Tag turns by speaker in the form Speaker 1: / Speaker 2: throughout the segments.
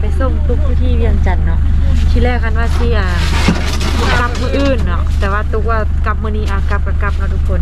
Speaker 1: ไปส่งตุ๊กที่เวียงจันทน์เนาะที่แรกกันว่าสิอ่ากลับมืออื่นเนาะแต่ว่าตุ๊กว่ากลับมือนี้อะกลับก็กลับเนาะทุกคน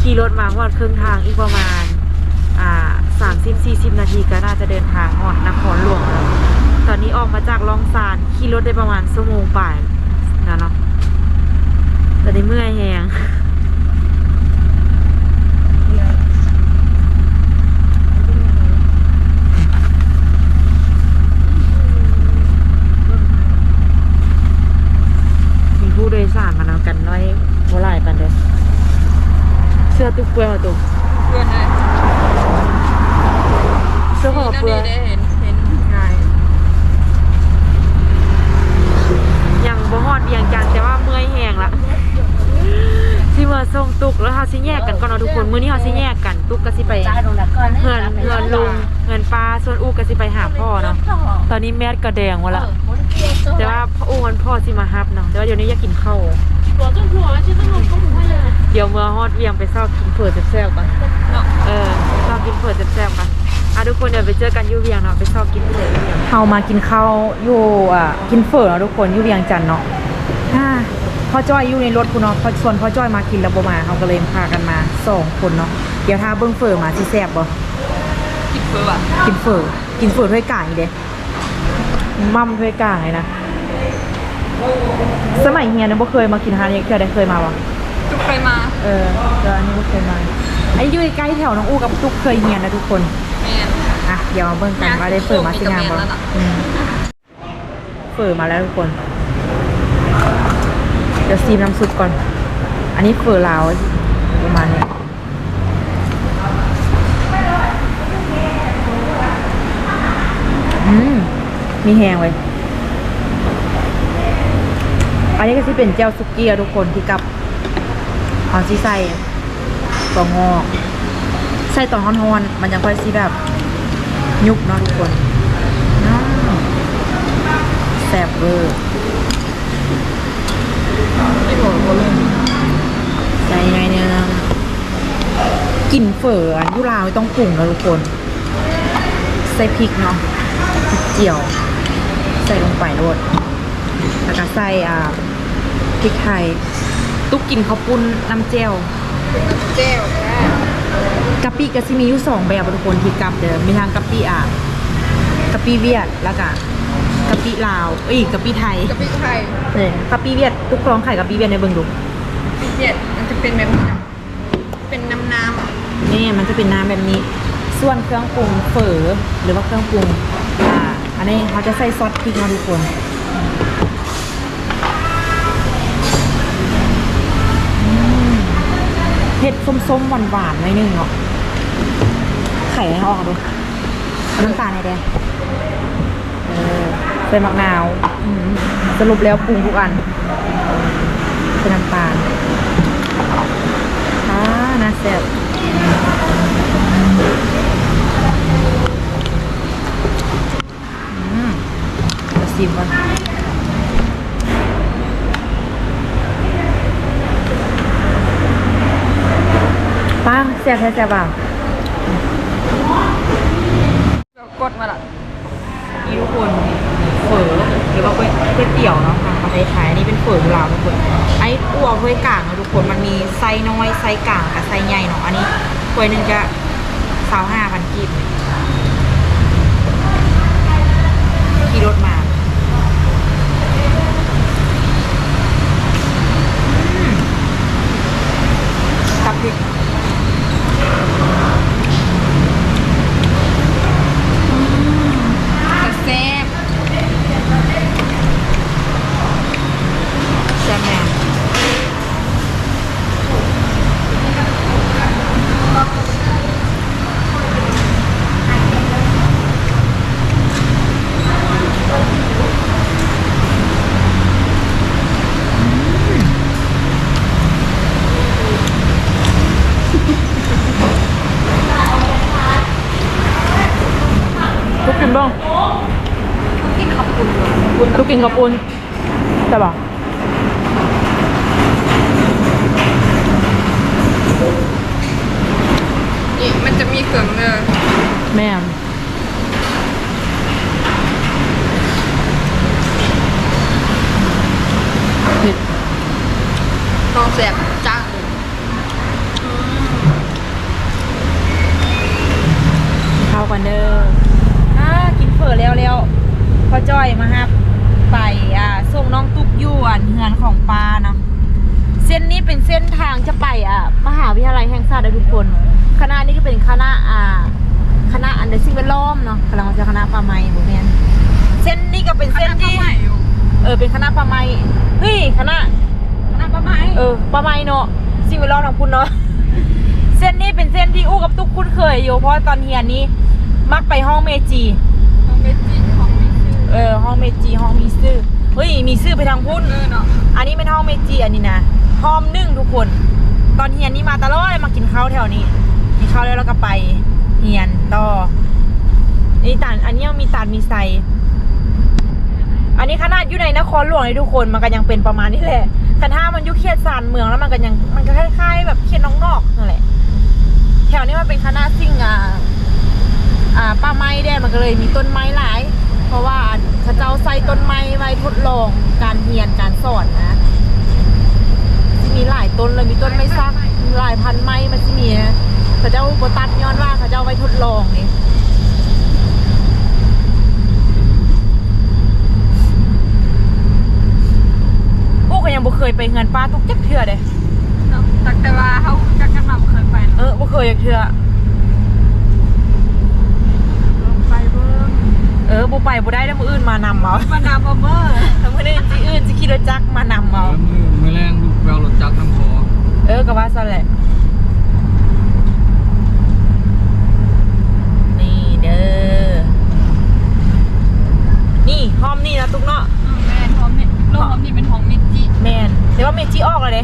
Speaker 1: ขี่รถมาฮอดครึ่งทางอีกประมาณอ่าสามสิบสี่สิบนาทีก็น่าจะเดินทางฮอดนครหลวงแล้วตอนนี้ออกมาจากลองซานขี่รถได้ประมาณชั่วโมงป่ายนะเนาะตอนนี้เมื่อยแหง โดยสารมานำกันน้อยเท่าไหร่ปันเด้อเสื้อตุ๊กเปลือยมาตุ๊ก
Speaker 2: เพื่อนเลย
Speaker 1: เสื้อของเปลือย
Speaker 2: ได้เห็นเห็นไง
Speaker 1: ยังบ่ฮอดเวียงจันทน์แต่ว่าเมื่อยแหงละสิมาส่งตุกแล้วเฮาสิแยกกันก่อนเนาะทุกคนมื้อนี้เฮาสิแยกกันตุกก็สิไปเฮือนเฮือนลุงเฮือนป้า ส่วนอูก็สิไปหาพ่อเนาะตอนนี้แมสก็แดงหมดละแต่ว่าพ่ออูวันพ่อสิมาฮับเนาะแต่ว่าเดี๋ยวนี้อยากกินข้าวเดี๋ยวเมื่อฮอดเวียงไปเซากินเผือแซ่บๆกัน
Speaker 2: เนาะ
Speaker 1: เออเซากินเผือแซ่บๆกันอะทุกคนเดี๋ยวไปเจอกันอยู่เวียงเนาะไปเซากินเผืออยู่เวียงเฮามากินข้าวอยู่อะกินเฝอเนาะทุกคนอยู่เวียงจันทน์เนาะอ่าพ่อจ้อยอยู่ในรถคุณเนาะพอส่วนพ่อจ้อยมากินแล้วบ่มาเขาก็เลยพากันมาสองคนเนาะเดี๋ยวถ้าเบิ้งเฟอมาสิแซ่บบ่
Speaker 2: คิด เพื่อว่ะ
Speaker 1: กินเฟอกินเฟอถ้วยกลางอีเด้มั่มถ้วยกลางเลยนะ สมัยเฮียเนี่ยบ่เคยมากินฮานนี้เคยได้เคยมาบ่
Speaker 2: ทุกเคยมา
Speaker 1: เออเดี๋ยวอันนี้บ่เคยมาไอ้อยู่ใกล้ๆแถวน้องอู้กับตุ๊กเคยเฮียนนะทุกคน
Speaker 2: แม่น
Speaker 1: อะเดี๋ยวมาเบิ่งกันว่าได้เฟอมาสิงามบ่
Speaker 2: มีแต่แม่นแล้วล่ะ
Speaker 1: อืมเฟอมาแล้วทุกคน เดี๋ยวซีมน้ำซุปก่อน อันนี้เฟอลาวประมาณนี้อืม มีแหงไว้ยอันนี้ก็ที่เป็นเจ้าซุกี้อะทุกคนที่กับเอาซีใส่ตัวงอกใส่ตอนฮอนๆมันยังค่อยซีแบบ ยุบเนาะทุกคนน้าแซ่บเวอร์
Speaker 2: ไม่โกรธโกรธเลย
Speaker 1: ใส่ไงเนี่ยกลิ่นเฝออันยุราวไม่ต้องปรุงนะทุกคน ใส่พริกเนาะพริกเจียว ใส่ลงไปโรดแล้วก็ใส่อ่าพริกไทย ตุ๊กกินข้าวปุ้นน้ำเจล
Speaker 2: เจ้วแม่
Speaker 1: กะปิก็สิมีอยู่สองแบบอะทุกคนที่กับเดิมมีทางกะปิอะกะปิเวียดแล้วก็กะปิลาวเอ้ยกะปิไทย
Speaker 2: กะปิไทย
Speaker 1: เนี่ยกะปิเวียดทุกคลองไข่กะปิเวียดในเบิ่งดู
Speaker 2: ปิเจ็ดมันจะเป็นแบบนี้นะเป็นน้ำน้
Speaker 1: นี่มันจะเป็นน้ำแบบนี้ ส่วนเครื่องปรุงเฝอหรือว่าเครื่องปรุงอ่า อันนี้เขาจะใส่ซอสพริกนะทุกคนเผ็ดส้มๆหวานๆหน่อยนึงเนาะไข่ให้ออกดูน้ำตาลในแดงเออใส่มะนาวสรุปแล้วปรุงทุกอันใส่น้ำตาลอ่าน่าแซ่บ อืม เดี๋ยวซิมก่อนปังแซ่บแท้แซ่บอะ
Speaker 2: กดมาละ
Speaker 1: นี่ทุกคนเฝอหรือว่าก๋วยก๋วยเตี๋ยวเนาะทางประเทศไทยอันนี้เป็นเฝอลาวทุกคนไอ้อัวถ้วยกลางนะทุกคนมันมีไซน้อยไซกลางกับไซใหญ่เนาะอันนี้ถ้วยหนึ่งจะสาวห้าพันกีบขี่รถมาอืมกับพริก
Speaker 2: แต่แซ่บ
Speaker 1: แซ่บแม่ทุกกินบ้าง
Speaker 2: กินขับคุณ
Speaker 1: ทุกกินกับปุนใช่ป่ะ
Speaker 2: นี่มันจะมีเครื่องเลย
Speaker 1: แม่ม จะไปอะมหาวิทยาลัยแห่งชาติทุกคน คณะนี้ก็เป็นคณะอ่าคณะอันเดอร์ซิงเวลล้อมเนาะกำลังจะคณะปลาไม้บุเมียนเส้นนี้ก็เป็นเส้นที่เออเป็นคณะปลาไม้เฮ้ยคณะ
Speaker 2: น้ำปลาไม้
Speaker 1: เออปลาไม้เนาะซิงเวลล้อมของคุณเนาะเส้นนี้เป็นเส้นที่อู้กับตุ๊กคุ้นเคยอยู่เพราะว่าตอนเฮียนนี้มักไปห้องเมจี
Speaker 2: ของเบจิของมิชื่อ
Speaker 1: เออห้องเมจีห้องมีซื่อเฮ้ยมีซื่อไปทางพุ่น
Speaker 2: เออเนาะ
Speaker 1: อันนี้เป็นห้องเมจีอันนี้นะ ห้องนึ่งทุกคน ตอนเฮียนนี่มาตลอดเลยมากินข้าวแถวนี้กินข้าวแล้วเราก็ไปเฮียนต่อนี่ตานอันนี้ยังมีตานมีไซอันนี้ขนาดอยู่ในนครหลวงเลยทุกคนมันก็ยังเป็นประมาณนี้แหละแต่ถ้ามันยุเขียดซานเมืองแล้วมันก็ยังมันก็คล้ายๆ แบบเขียดน้องนอกนั่นแหละ แถวนี้มันเป็นคณะซิ่งอ่าอ่าป้าไม้แดนมันก็เลยมีต้นไม้หลาย เพราะว่าเขาเจ้าใส่ต้นไม้ไว้ทดลองการเรียนการสอนนะ มีหลายต้นเลยมีต้นไม้ซักหลายพันไม้มันที่มีนะเขาเจ้าบตัดย้อนว่าเขาเจ้าไว้ทดลองนี่พวกก็ยังบ่เคยไปเงินป้าตุกจักเทื่อเด้
Speaker 2: เนาะแต่แต่ว่าเขาจักกันมาเคยไป
Speaker 1: เออบ่เคยจักเทื่อ
Speaker 2: ลงไปเบิ้ง
Speaker 1: เออบ่ไปบ่ได้แล้วมื้ออื่นมานำเอา
Speaker 2: มานาบอมเบอร์
Speaker 1: ถ้ามื้ออื่นสิอื่นสิขี่รถจักรมานำเอา
Speaker 3: มือ มือแรงลูกแววรถจักรน้ำคอ
Speaker 1: เออก็ว่าซั่นแหละ นี่เด้อ นี่ห้อมนี่นะตุ๊กเนาะ
Speaker 2: แม่นหอมนี่โลกหอมนี่เป็นหอมมิจิ
Speaker 1: แมนแต่ว่าเมจิออกเลยเด้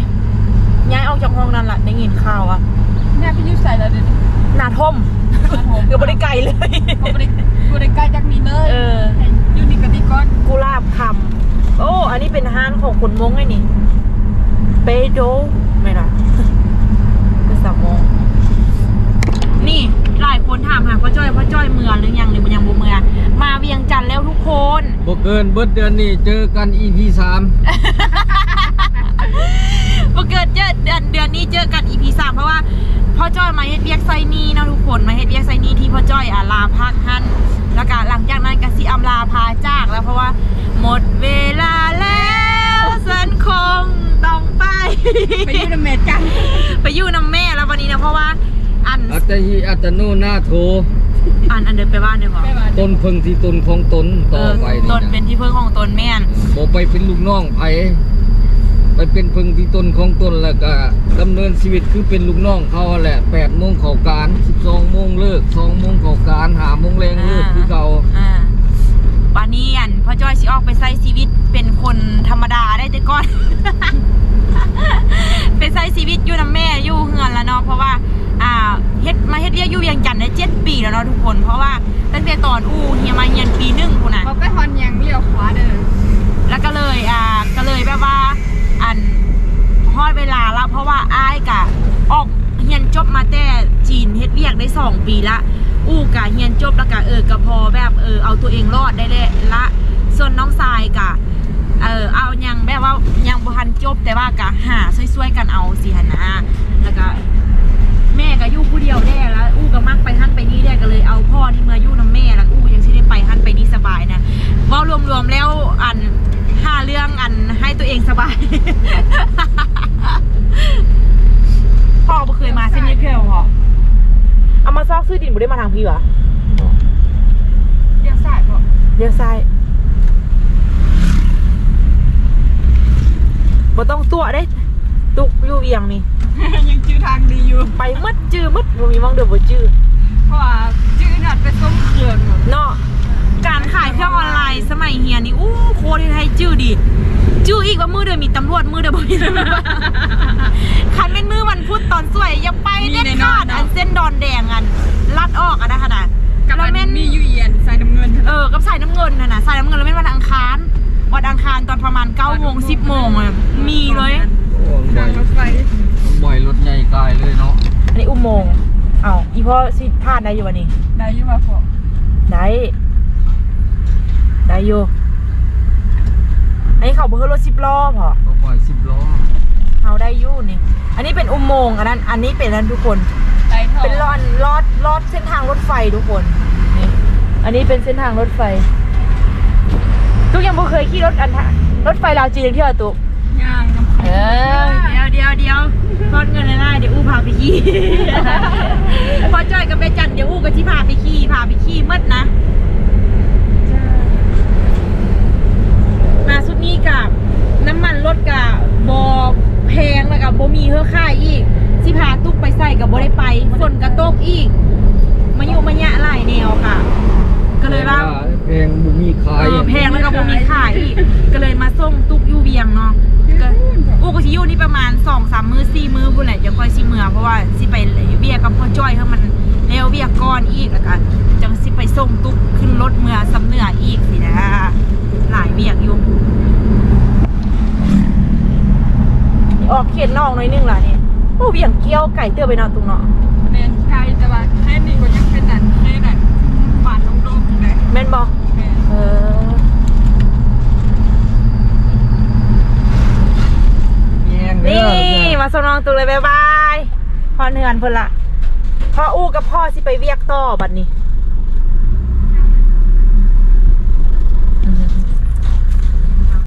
Speaker 1: ย้ายออกจากห้องนั้นละได้ยินข่าวอะ
Speaker 2: แม่พี่ยูใส่แล้วเดี๋ยวนี้
Speaker 1: หนาท่ม
Speaker 2: หน้าท่ม
Speaker 1: ก็บ่ได้ไกลเลย
Speaker 2: เขาบริบริใกล้จากนี้เลย
Speaker 1: เออ
Speaker 2: ยูนิคกันดีก่อน
Speaker 1: กุหลาบคำโอ้ อันนี้เป็นห้านของคนมงไงนี่เปโดไม่นะเป็นสามโมงนี่หลายคนถามหาพ่อจ้อยพ่อจ้อยเมืองหรือยังหรือมันยังบ่เมืองมาเวียงจันทน์แล้วทุกคน
Speaker 3: บ่เกินเบิดเดือนนี้เจอกัน EP สาม
Speaker 1: บ่เกิดเจอเดือนเดือนนี้เจอกัน EP สามเพราะว่าพ่อจ้อยมาเฮ็ดเวียกไซนีเนาะทุกคนมาเฮ็ดเวียกไซนีที่พ่อจ้อยอะลาพักหันแล้วก็หลังจากนั้นก็สิอำลาพาจากแล้วเพราะว่า หมดเวลาแล้วฉันคง ต้องไป
Speaker 2: ไปยูนิเมดกัน
Speaker 1: ไปอยู่น้ำแม่แล้ววันนี้นะเพราะว่าอัน
Speaker 3: อัตหิอัตโนนาโถ
Speaker 1: อันอันเดินไปบ้านเดี๋ยวบอก
Speaker 2: ไม่มา
Speaker 3: ตนเพึงที่ตนของตนต่อไป
Speaker 1: ตนเป็นที่พึ่งของตนแม่น
Speaker 3: บ่ไปเป็นลูกน้องไผไปเป็นเพึงที่ตนของตนแล้วก็ดำเนินชีวิตคือเป็นลูกน้องเขาแหละ8โมงเข้าการ12โมงเลิก2โมงเข้าการ5โมงแรงเลิกคือเก่า
Speaker 1: อ่าวันนี้อันพ่อจ้อยสิออกไปใช้ชีวิตเป็นคนธรรมดาได้แต่ก่อน ไปใช้ชีวิตอยู่น้ำแม่อยู่เฮือนแล้วเนาะเพราะว่าอ่าเฮ็ดมาเฮ็ดเวียกอยู่เวียงจันทน์ได้เจ็ดปีแล้วเนาะทุกคนเพราะว่าตั้งแต่ตอนอู้เฮียมาเฮียนปีหนึ่งคุณน่ะ
Speaker 2: เขาไปฮอนยังเลี้ยวขวาเด้อ
Speaker 1: แล้วก็เลยอ่าก็เลยแบบว่าอันฮอดเวลาแล้วเพราะว่าอ้ายกะออกเฮียนจบมาแต่จีนเฮ็ดเวียกได้สองปีละ อู้กะเฮียนจบแล้วกะเออกะพอแบบเออเอาตัวเองรอดได้เลยละส่วนน้องทรายกะเออเอายังแบบว่ายังบ่ทันจบแต่ว่ากะหาช่วยๆกันเอาสิหนนะแล้วก็แม่ก็ยู่ผู้เดียวแน่แล้ว อู้ก็มักไปหั่นไปนี่ได้ก็เลยเอาพ่อนี่มาอยู่น้ำแม่แล้วอู้ยังสิได้ไปหั่นไปนี่สบายนะว่ารวมๆแล้วอันห้าเรื่องอันให้ตัวเองสบายพ่อเคยมาเส้นนี้เพียวพอเอ มาซอกซื้อดินบ่ได้มาทางพี่วะ
Speaker 2: เลี้ยวซ้ายบ่
Speaker 1: เลี้ยวซ้ายบ่ต้องตัวเด้ ตุกอยู่เวียงนี่
Speaker 2: ยังจื้อทางดีอยู่
Speaker 1: ไปมัดจื้อมัดบ่มีมองเดือบ่จื้อ
Speaker 2: เพราะว่าจื้อนัดไปส้มเขื่อนหมด
Speaker 1: เนาะการขายเครื่องออนไลน์สมัยเฮียนี่อู้โคตรไทยจื้อดี จื้ออีกว่ามือเดียวมีตำรวจมือเดียวบ่มีตำรวจคันเป็นมือวันพุธตอนสวยอย่าไปเด็ดขาดอันเส้นดอนแดงอันลัดออกอะนะขนาด
Speaker 2: กับ
Speaker 1: แล้ว
Speaker 2: อัน
Speaker 1: แม่น
Speaker 2: มียูเอียนใส่น้ำเงิน
Speaker 1: เออกับสายน้ำเงินน่ะนะสายน้ำเงินแล้วเป็นวันอังคารวันอังคารตอนประมาณ9โมง10โมงอะมีเลย
Speaker 3: โอ้บ่
Speaker 2: ทา
Speaker 3: องย
Speaker 2: รถไฟ
Speaker 3: บ่อยรถใหญ่กายเลยเนาะ
Speaker 1: อันนี้อุโมงค์เอ้าอีพ่อสิพลาดได้อยู่วันนี้
Speaker 2: ได้อยี่ว่าพอ
Speaker 1: ได้ได้อยู่ อันนี้เขาบอกรถสิบล้อพอ
Speaker 3: ก็บ่อย10ล้อ
Speaker 1: เขาได้อยู่นี่ อันนี้เป็นอุโมงค์อันนั้น อันนี้เป็นอันทุกคน
Speaker 2: ได้ท่อ
Speaker 1: เป็นลอดลอดลอดเส้นทางรถไฟทุกคน นี่ อันนี้เป็นเส้นทางรถไฟ ทุกยังบ่เคยขี่รถอันทะรถไฟลาวจีนเที่ยวตุก
Speaker 2: ย่างน้ำ
Speaker 1: เออเดี๋ยวเดี๋ยวเดี๋ยวทอดเงินขี่ พอจ้อยกับแม่จันเดี๋ยวอู้กับที่พาไปขี่พาไปขี่มืดนะมาสุดนี้กับน้ำมันรถกับบอแพงแล้วกับโบมีเฮือค่ายอีกสิพาตุ๊กไปใส่กับโบได้ไปฝนกระตกอีก มายุมายะหลายแนวค่ะ ก็เลยว่า
Speaker 3: แพงบุมีขาย
Speaker 1: เออแพงแล้วก็บ่มีขายอีก ก็เลยมาส่งตุกอยูเวียงเนาะก็อู้ก็สิอยู่นี่ประมาณ2 3มื้อ4มื้อพุ่นแหละจังค่อยสิเมื่อเพราะ ว่าสิไปเวียกับพ่อจ้อยเฮามันแล้วเวียกก่อนอีกแล้วก็จังสิไปส่งตุกขึ้นรถเมื่อสำเนืออีกสินะหลายเวียกอยู่ออกเขตนอกหน่อยนึงล่ะนี่โอ้เวียงเกี้ยวไก่เตื้อไปเนาะตุกเนาะ
Speaker 2: แมนไกลแต่ว่าแค่นี้ก็ยังเป็นนั่นแค่นั้นหวานลงลงเลย
Speaker 1: แม่นบ่
Speaker 2: แมน
Speaker 1: เออ
Speaker 3: แพงเด้
Speaker 1: นี่
Speaker 3: อ
Speaker 1: มาสนองตุกเลยบ๊ายบายพอ เนือนเพิ่นละพ่ออู้กับพ่อสิไปเวียกต่อบัดนี้